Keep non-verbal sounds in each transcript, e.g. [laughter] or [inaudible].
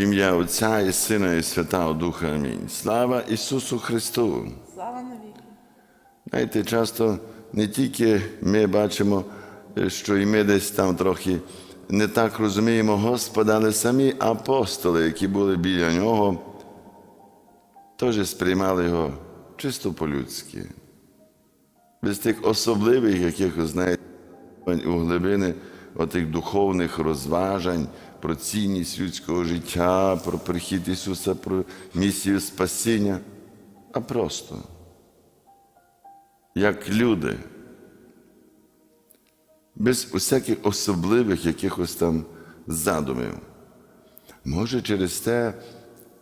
Ім'я Отця і Сина, і Святого Духа. Амінь. Слава Ісусу Христу! Слава навіки. Знаєте, часто не тільки ми бачимо, е, що і ми десь там трохи не так розуміємо Господа, але самі апостоли, які були біля нього, теж сприймали його чисто по-людськи, без тих особливих якихось, знаєте, у глибини отих духовних розважань про цінність людського життя, про прихід Ісуса, про місію спасіння, а просто як люди, без усяких особливих якихось там задумів. Може, через те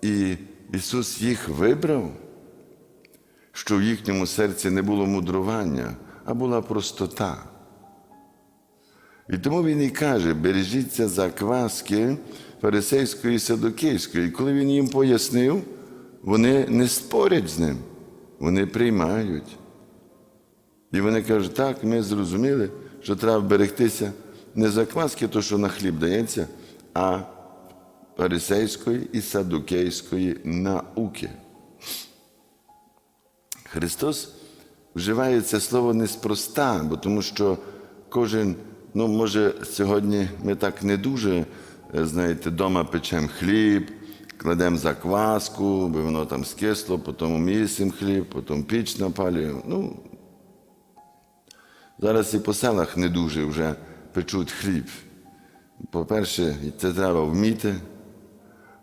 і Ісус їх вибрав, що в їхньому серці не було мудрування, а була простота. І тому він і каже: бережіться закваски фарисейської і садокейської. І коли він їм пояснив, вони не спорять з ним, вони приймають. І вони кажуть, так, ми зрозуміли, що треба берегтися не закваски, то, що на хліб дається, а фарисейської і садукейської науки. Христос вживає це слово неспроста, бо тому що кожен, ну, може, сьогодні ми так не дуже, е, знаєте, вдома печемо хліб, кладемо закваску, бо воно там скисло, потім місимо хліб, потім піч напалюємо. Ну, Зараз і по селах не дуже вже печуть хліб. По-перше, це треба вміти,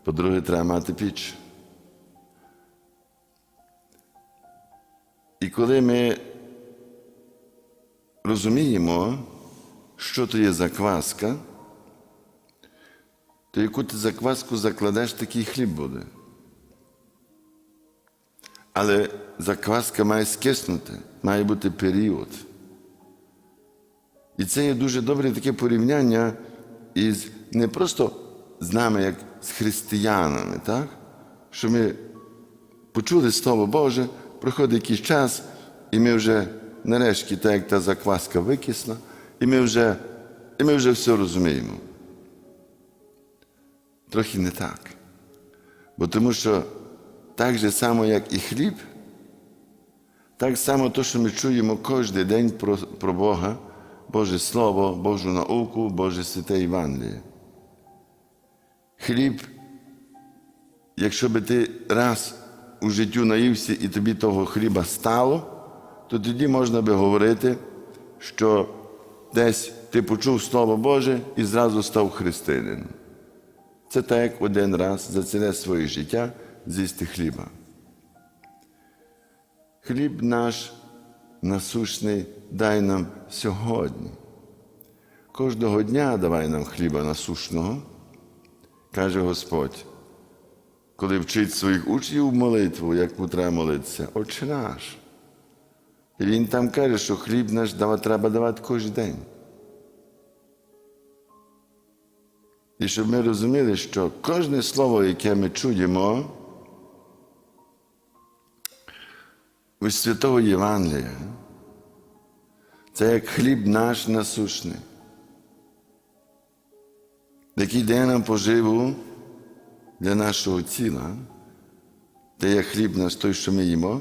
по-друге, треба мати піч. І коли ми розуміємо, що то є закваска, то яку ти закваску закладеш, такий хліб буде. Але закваска має скиснути, має бути період. І це є дуже добре таке порівняння із не просто з нами, як з християнами, так? що ми почули Слово Боже, проходить якийсь час, і ми вже нарешті, так як та закваска викисла, і ми вже, і ми вже все розуміємо. Трохи не так. Бо тому що так же само, як і хліб, так само то, що ми чуємо кожен день про, про Бога, Боже Слово, Божу науку, Боже святе Євангеліє. Хліб, якщо би ти раз у життю наївся і тобі того хліба стало, то тоді можна би говорити, що десь ти почув Слово Боже і зразу став християнином. Це так, як один раз за ціле своє життя з'їсти хліба. Хліб наш насущний дай нам сьогодні. Кожного дня давай нам хліба насушного, каже Господь, коли вчить своїх учнів молитву, як треба молитися, Отче наш. І Він там каже, що хліб наш треба давати кожен день. І щоб ми розуміли, що кожне слово, яке ми чуємо, у Святого Євангелія, це як хліб наш насушний, який дає нам поживу для нашого тіла, це є хліб наш той, що ми їмо,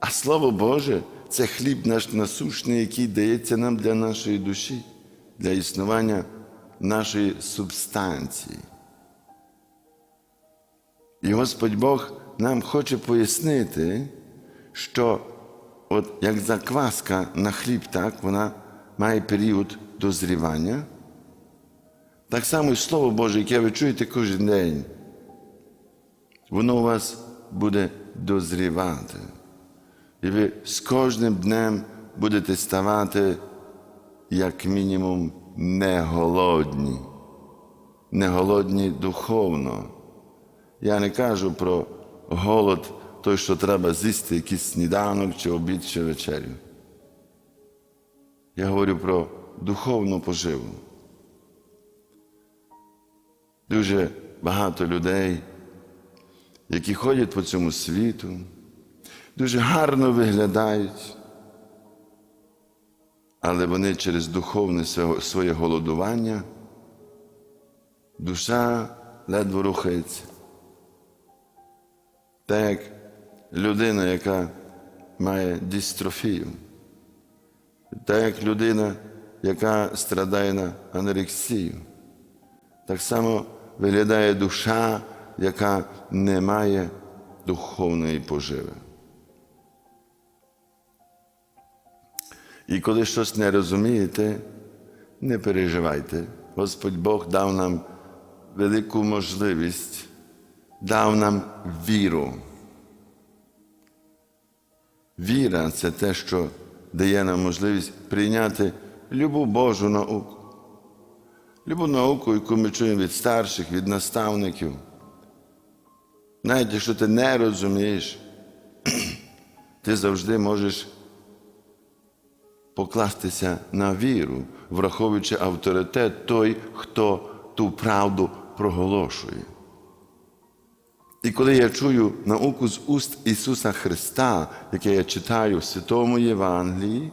а Слово Боже це хліб наш насушний, який дається нам для нашої душі, для існування нашої субстанції. І Господь Бог нам хоче пояснити, що от як закваска на хліб, так, вона має період дозрівання. Так само і Слово Боже, яке ви чуєте кожен день, воно у вас буде дозрівати. І ви з кожним днем будете ставати, як мінімум, не голодні, не голодні духовно. Я не кажу про голод той, що треба з'їсти якийсь сніданок, чи обід, чи вечерю. Я говорю про духовну поживу. Дуже багато людей, які ходять по цьому світу, дуже гарно виглядають, але вони через духовне своє голодування, душа ледве рухається. Так як людина, яка має дистрофію, так як людина, яка страдає на анорексію. Так само виглядає душа, яка не має духовної поживи. І коли щось не розумієте, не переживайте. Господь Бог дав нам велику можливість, дав нам віру. Віра це те, що дає нам можливість прийняти любу Божу науку. Любу науку, яку ми чуємо від старших, від наставників. Навіть якщо ти не розумієш, [clears throat] ти завжди можеш покластися на віру, враховуючи авторитет той, хто ту правду проголошує. І коли я чую науку з уст Ісуса Христа, яке я читаю в Святому Євангелії,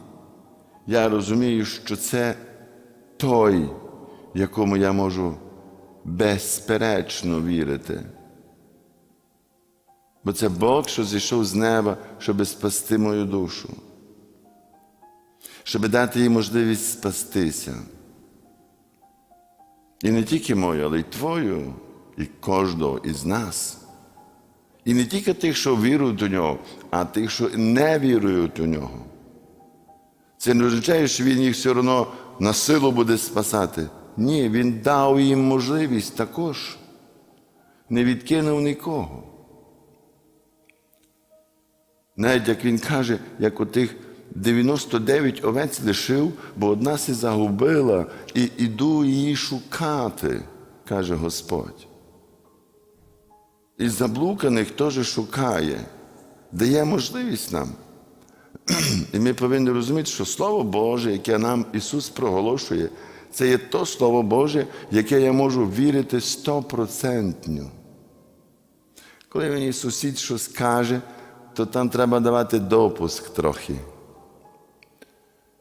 я розумію, що це той, якому я можу безперечно вірити. Бо це Бог, що зійшов з неба, щоб спасти мою душу, щоб дати їй можливість спастися. І не тільки мою, але й твою, і кожного із нас. І не тільки тих, що вірують у нього, а тих, що не вірують у нього. Це не означає, що він їх все одно на силу буде спасати. Ні, він дав їм можливість також. Не відкинув нікого. Навіть як він каже, як отих 99 овець лишив, бо одна сі загубила, і іду її шукати, каже Господь. І заблуканих теж шукає, дає можливість нам. [clears throat] І ми повинні розуміти, що Слово Боже, яке нам Ісус проголошує, це є то Слово Боже, яке я можу вірити стопроцентно. Коли мені сусід щось каже, то там треба давати допуск трохи.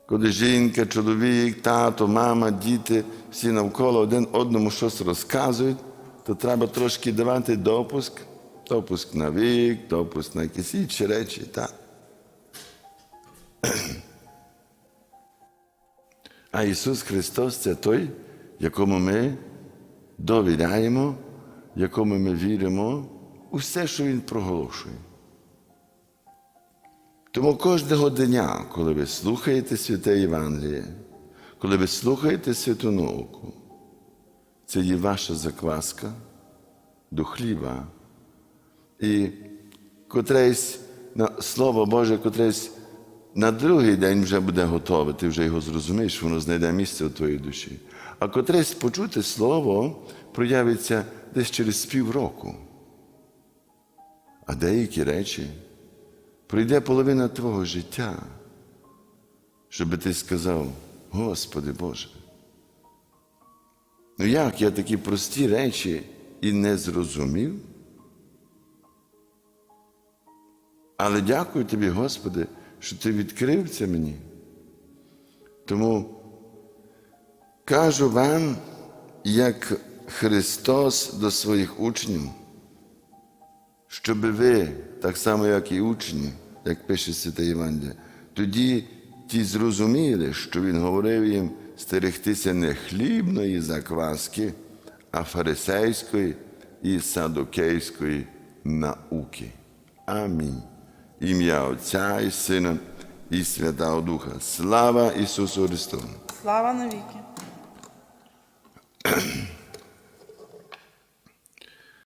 Коли жінка, чоловік, тато, мама, діти, всі навколо один одному щось розказують, то треба трошки давати допуск, допуск на вік, допуск на якісь інші речі. Так. А Ісус Христос це той, якому ми довіряємо, якому ми віримо у все, що Він проголошує. Тому кожного дня, коли ви слухаєте святе Євангеліє, коли ви слухаєте святу науку, це є ваша закваска до хліба. І котресь Слово Боже, котресь на другий день вже буде готове, ти вже його зрозумієш, воно знайде місце у твоїй душі. А котресь почути Слово проявиться десь через півроку. А деякі речі пройде половина твого життя, щоб ти сказав, Господи Боже. Ну як я такі прості речі і не зрозумів? Але дякую тобі, Господи, що ти відкрив це мені. Тому кажу вам, як Христос до своїх учнів, щоб ви, так само, як і учні, як пише Святе Євангеліє, тоді ті зрозуміли, що Він говорив їм стерегтися не хлібної закваски, а фарисейської і садокейської науки. Амінь. Ім'я Отця і Сина і Святого Духа. Слава Ісусу Христу! Слава навіки.